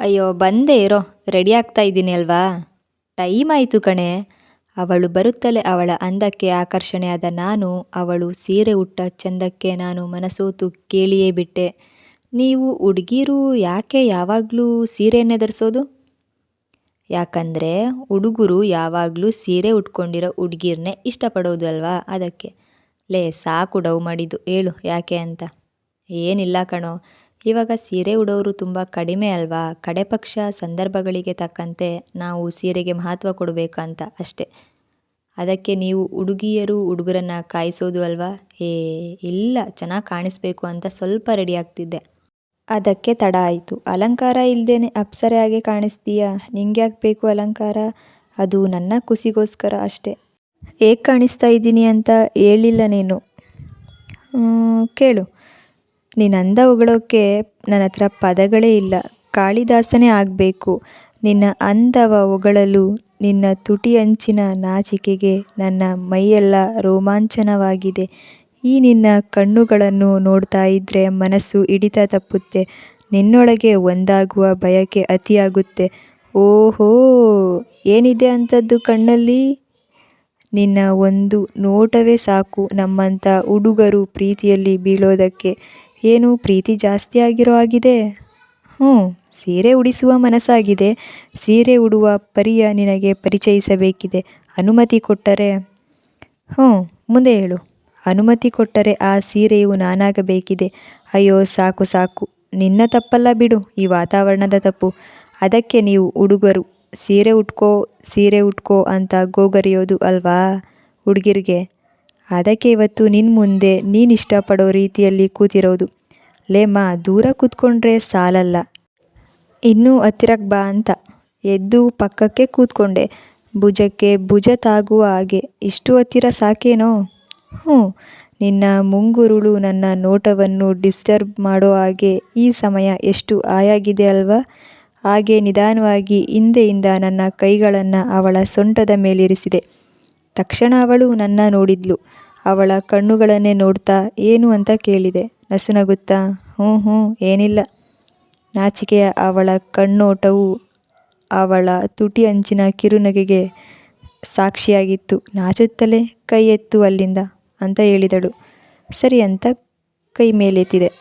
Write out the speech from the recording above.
ಅಯ್ಯೋ, ಬಂದೆ ಇರೋ ರೆಡಿ ಆಗ್ತಾ ಇದ್ದೀನಿ ಅಲ್ವಾ? ಟೈಮ್ ಆಯಿತು ಕಣೆ. ಅವಳು ಬರುತ್ತಲೇ ಅವಳ ಅಂದಕ್ಕೆ ಆಕರ್ಷಣೆಯಾದ ನಾನು ಅವಳು ಸೀರೆ ಉಟ್ಟ ಚಂದಕ್ಕೆ ನಾನು ಮನಸೋತು ಕೇಳಿಯೇ ಬಿಟ್ಟೆ. ನೀವು ಹುಡುಗಿರು ಯಾಕೆ ಯಾವಾಗಲೂ ಸೀರೆಯನ್ನೇ ಧರಿಸೋದು ಯಾಕಂದರೆ ಹುಡುಗರು ಯಾವಾಗಲೂ ಸೀರೆ ಉಟ್ಕೊಂಡಿರೋ ಹುಡುಗಿರನ್ನೇ ಇಷ್ಟಪಡೋದು ಅಲ್ವಾ ಅದಕ್ಕೆ. ಲೇ, ಸಾಕು ಡವ್ ಮಾಡಿದ್ದು, ಹೇಳು ಯಾಕೆ ಅಂತ. ಏನಿಲ್ಲ ಕಣೋ. ಇವಾಗ ಸೀರೆ ಉಡೋರು ತುಂಬ ಕಡಿಮೆ ಅಲ್ವಾ? ಕಡೆ ಪಕ್ಷ ಸಂದರ್ಭಗಳಿಗೆ ತಕ್ಕಂತೆ ನಾವು ಸೀರೆಗೆ ಮಹತ್ವ ಕೊಡಬೇಕಂತ ಅಷ್ಟೆ. ಅದಕ್ಕೆ ನೀವು ಹುಡುಗಿಯರು ಹುಡುಗರನ್ನು ಕಾಯಿಸೋದು ಅಲ್ವಾ? ಏ ಇಲ್ಲ, ಚೆನ್ನಾಗಿ ಕಾಣಿಸ್ಬೇಕು ಅಂತ ಸ್ವಲ್ಪ ರೆಡಿ ಆಗ್ತಿದ್ದೆ. ಅದಕ್ಕೆ ತಡ ಆಯಿತು. ಅಲಂಕಾರ ಇಲ್ಲದೇನೆ ಅಪ್ಸರೆ ಹಾಗೆ ಕಾಣಿಸ್ತೀಯಾ? ನಿಂಗ್ಯಾಕೆ ಬೇಕು ಅಲಂಕಾರ? ಅದು ನನ್ನ ಖುಷಿಗೋಸ್ಕರ ಅಷ್ಟೆ. ಹೇಗೆ ಕಾಣಿಸ್ತಾ ಇದ್ದೀನಿ ಅಂತ ಹೇಳಿಲ್ಲ ನೀನು. ಕೇಳು. ನಿನ್ನ ಅಂದ ಹೊಗಳೋಕ್ಕೆ ನನ್ನ ಹತ್ರ ಪದಗಳೇ ಇಲ್ಲ. ಕಾಳಿದಾಸನೇ ಆಗಬೇಕು. ನಿನ್ನ ಅಂದವ ಹೊಗಳಲು ನಿನ್ನ ತುಟಿ ಅಂಚಿನ ನಾಚಿಕೆಗೆ ನನ್ನ ಮೈಯೆಲ್ಲ ರೋಮಾಂಚನವಾಗಿದೆ. ಈ ನಿನ್ನ ಕಣ್ಣುಗಳನ್ನು ನೋಡ್ತಾ ಇದ್ದರೆ ಮನಸ್ಸು ಹಿಡಿತ ತಪ್ಪುತ್ತೆ. ನಿನ್ನೊಳಗೆ ಒಂದಾಗುವ ಬಯಕೆ ಅತಿಯಾಗುತ್ತೆ. ಓಹೋ, ಏನಿದೆ ಅಂಥದ್ದು ಕಣ್ಣಲ್ಲಿ? ನಿನ್ನ ಒಂದು ನೋಟವೇ ಸಾಕು ನಮ್ಮಂಥ ಹುಡುಗರು ಪ್ರೀತಿಯಲ್ಲಿ ಬೀಳೋದಕ್ಕೆ. ಏನು ಪ್ರೀತಿ ಜಾಸ್ತಿ ಆಗಿರೋ ಆಗಿದೆ ಹ್ಞೂ, ಸೀರೆ ಉಡಿಸುವ ಮನಸ್ಸಾಗಿದೆ. ಸೀರೆ ಉಡುವ ಪರಿಯ ನಿನಗೆ ಪರಿಚಯಿಸಬೇಕಿದೆ. ಅನುಮತಿ ಕೊಟ್ಟರೆ? ಹ್ಞೂ, ಮುಂದೆ ಹೇಳು. ಅನುಮತಿ ಕೊಟ್ಟರೆ ಆ ಸೀರೆಯು ನಾನಾಗಬೇಕಿದೆ. ಅಯ್ಯೋ, ಸಾಕು ಸಾಕು. ನಿನ್ನ ತಪ್ಪಲ್ಲ ಬಿಡು, ಈ ವಾತಾವರಣದ ತಪ್ಪು. ಅದಕ್ಕೆ ನೀವು ಹುಡುಗರು ಸೀರೆ ಉಟ್ಕೋ ಸೀರೆ ಉಟ್ಕೋ ಅಂತ ಗೋಗರಿಯೋದು ಅಲ್ವಾ ಹುಡುಗಿರಿಗೆ? ಅದಕ್ಕೆ ಇವತ್ತು ನಿನ್ನ ಮುಂದೆ ನೀನು ಇಷ್ಟಪಡೋ ರೀತಿಯಲ್ಲಿ ಕೂತಿರೋದು. ಲೇಮ್ಮ ದೂರ ಕೂತ್ಕೊಂಡ್ರೆ ಸಾಲಲ್ಲ. ಇನ್ನೂ ಹತ್ತಿರಕ್ಕೆ ಬಾ ಅಂತ ಎದ್ದು ಪಕ್ಕಕ್ಕೆ ಕೂತ್ಕೊಂಡೆ. ಭುಜಕ್ಕೆ ಭುಜ ತಾಗುವ ಹಾಗೆ. ಇಷ್ಟು ಹತ್ತಿರ ಸಾಕೇನೋ? ಹ್ಞೂ, ನಿನ್ನ ಮುಂಗುರುಳು ನನ್ನ ನೋಟವನ್ನು ಡಿಸ್ಟರ್ಬ್ ಮಾಡೋ ಹಾಗೆ ಈ ಸಮಯ ಎಷ್ಟು ಆಯಾಗಿದೆ ಅಲ್ವಾ? ಹಾಗೆ ನಿಧಾನವಾಗಿ ಹಿಂದೆಯಿಂದ ನನ್ನ ಕೈಗಳನ್ನು ಅವಳ ಸೊಂಟದ ಮೇಲಿರಿಸಿದೆ. ತಕ್ಷಣ ಅವಳು ನನ್ನ ನೋಡಿದ್ಲು. ಅವಳ ಕಣ್ಣುಗಳನ್ನೇ ನೋಡ್ತಾ ಏನು ಅಂತ ಕೇಳಿದೆ. ನಸುನಗುತ್ತಾ, ಹ್ಞೂ ಹ್ಞೂ, ಏನಿಲ್ಲ. ನಾಚಿಕೆಯ ಅವಳ ಕಣ್ಣೋಟವು ಅವಳ ತುಟಿ ಅಂಚಿನ ಕಿರುನಗೆಗೆ ಸಾಕ್ಷಿಯಾಗಿತ್ತು. ನಾಚುತ್ತಲೇ ಕೈ ಎತ್ತು ಅಲ್ಲಿಂದ ಅಂತ ಹೇಳಿದಳು. ಸರಿ ಅಂತ ಕೈ ಮೇಲೆತ್ತಿದೆ